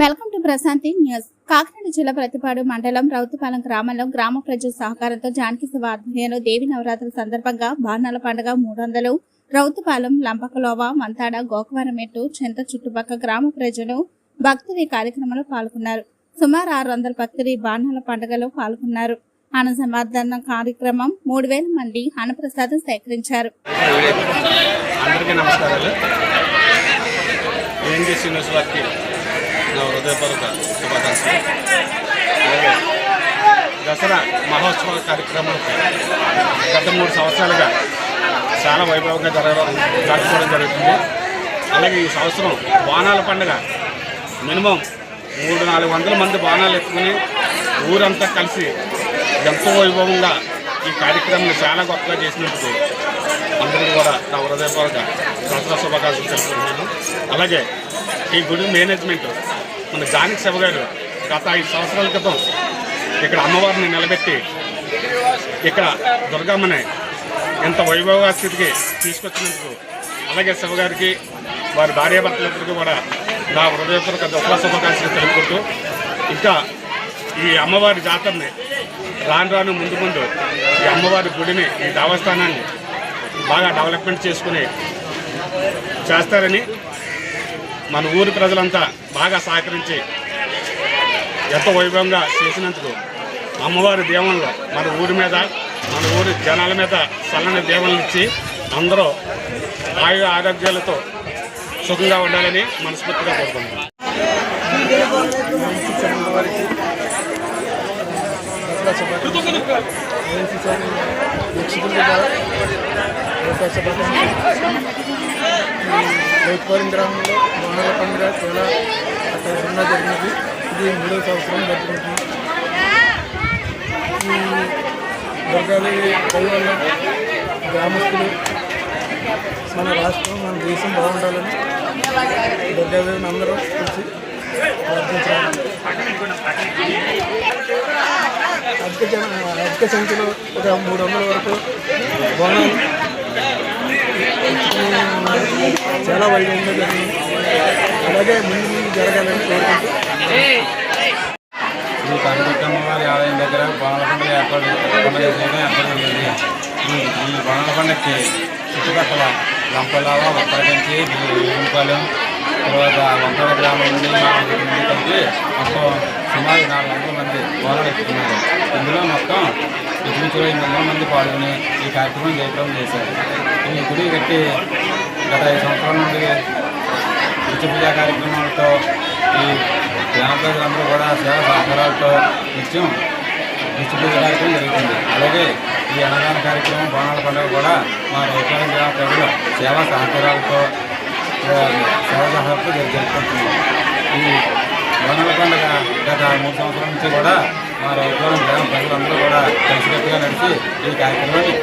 Welcome to Prashanti news. Kakinada జిల్లా ప్రతిపాడు మండలం రౌతుపాలెం గ్రామంలో గ్రామ ప్రజల సహకారంతో జానకి శివ ఆధ్వర్యంలో దేవి నవరాత్రుల సందర్భంగా బాణాల పండుగ మూడు వందలు రౌతుపాలెం లంపకలోవ మంతాడ గోకవరమెట్టు చెంత చుట్టుపక్కల గ్రామ ప్రజలు భక్తులు ఈ కార్యక్రమంలో పాల్గొన్నారు. సుమారు ఆరు వందల భక్తులు ఈ బాణాల పండుగలో పాల్గొన్నారు. అన్న సమాధాన కార్యక్రమం మూడు వేల మంది అన్నప్రసాదం సేకరించారు. అందరికీ నమస్కారాలు. నా హృదయపూర్వక శుభాకాంక్షలు అలాగే దసరా మహోత్సవ కార్యక్రమం గత మూడు సంవత్సరాలుగా చాలా వైభవంగా జరగడం జరుపుకోవడం జరుగుతుంది. అలాగే ఈ సంవత్సరం బాణాల పండుగ. మినిమం మూడు నాలుగు వందల మంది బాణాలు ఎత్తుకుని ఊరంతా కలిసి ఎంతో వైభవంగా ఈ కార్యక్రమం చాలా గొప్పగా చేసినందుకు అందరికీ కూడా నా హృదయపూర్వక దసరా శుభాకాంక్షలు తెలుపుతున్నాను. అలాగే ఈ గుడి మేనేజ్మెంట్ మన జానకి శివ గారు గత ఐదు సంవత్సరాల క్రితం ఇక్కడ అమ్మవారిని నిలబెట్టి ఇక్కడ దుర్గమ్మని ఎంత వైభవ స్థితికి తీసుకొచ్చినందుకు అలాగే శివ గారికి వారి భార్యాభర్తలందరికీ కూడా నా హృదయపూర్వక దసరా శుభాకాంక్షలు తెలుపుకుంటూ ఇంకా ఈ అమ్మవారి జాతరని రాను రాను ముందు ముందు ఈ అమ్మవారి గుడిని ఈ దేవస్థానాన్ని బాగా డెవలప్మెంట్ చేసుకుని చేస్తారని మన ఊరి ప్రజలంతా బాగా సహకరించి ఎంతో వైభవంగా చేసినందుకు అమ్మవారి దేవుళ్ళు మన ఊరి మీద మన ఊరి జనాల మీద చల్లని దేవుళ్ళు ఇచ్చి అందరూ ఆయు ఆరోగ్యాలతో సుఖంగా ఉండాలని మనస్ఫూర్తిగా కోరుకుంటున్నాను రైతుపాలెం గ్రామంలో బోనాల పండుగ చాలా అత్యవసరంగా జరిగినది ఇది మూడో సంవత్సరం జరుగుతుంది ఈ దుర్గాదేవి దయ వల్ల గ్రామస్తులు మన రాష్ట్రం మన దేశం బాగుండాలని దుర్గాదేవిని అందరూ కలిసి ప్రార్థించాలి అధిక జన అధిక సంఖ్యలో ఒక మూడు వందల వరకు బోనాలు చాలా వైభవంగా జరిగింది అలాగే ముందు ముందు జరగాలని కోరుకుంటూ. ఈ కనకమ్మ వారి ఆలయం దగ్గర బాణాల పండుగ ఏర్పాటు పండుగ చేయడం ఏర్పాటు జరిగింది. ఈ ఈ పండుగకి చుట్టుపక్కల లంపలావ ఉత్తరగంచి భీముపాలెం తర్వాత వంకర గ్రామం నుండి కలిపి మొత్తం సుమారు నాలుగు వందల మంది బోనాలు ఎత్తుకున్నారు. ఇందులో మొత్తం ఇంచుమించు ఎన్నో మంది పాల్గొని ఈ కార్యక్రమం జయప్రదం చేశారు. ఈ గుడి కట్టి గత ఐదు సంవత్సరాల నుండి నిత్య పూజా కార్యక్రమాలతో ఈ గ్రామ ప్రజలందరూ కూడా సేవ సహకారాలతో నిత్యం నిత్య పూజ కార్యక్రమం జరుగుతుంది. అలాగే ఈ అన్నదాన కార్యక్రమం బోనాల పండుగ కూడా మా రైతుల గ్రామ ప్రజలు సేవా సహకారాలతో సేవ సహకారాలతో జరు- జరుపుకుంటున్నాం ఈ బోనాల పండుగ గత మూడు సంవత్సరాల నుంచి కూడా మా రైతుల గ్రామ ప్రజలందరూ కూడా కలిసికట్టుగా నడిచి ఈ కార్యక్రమాన్ని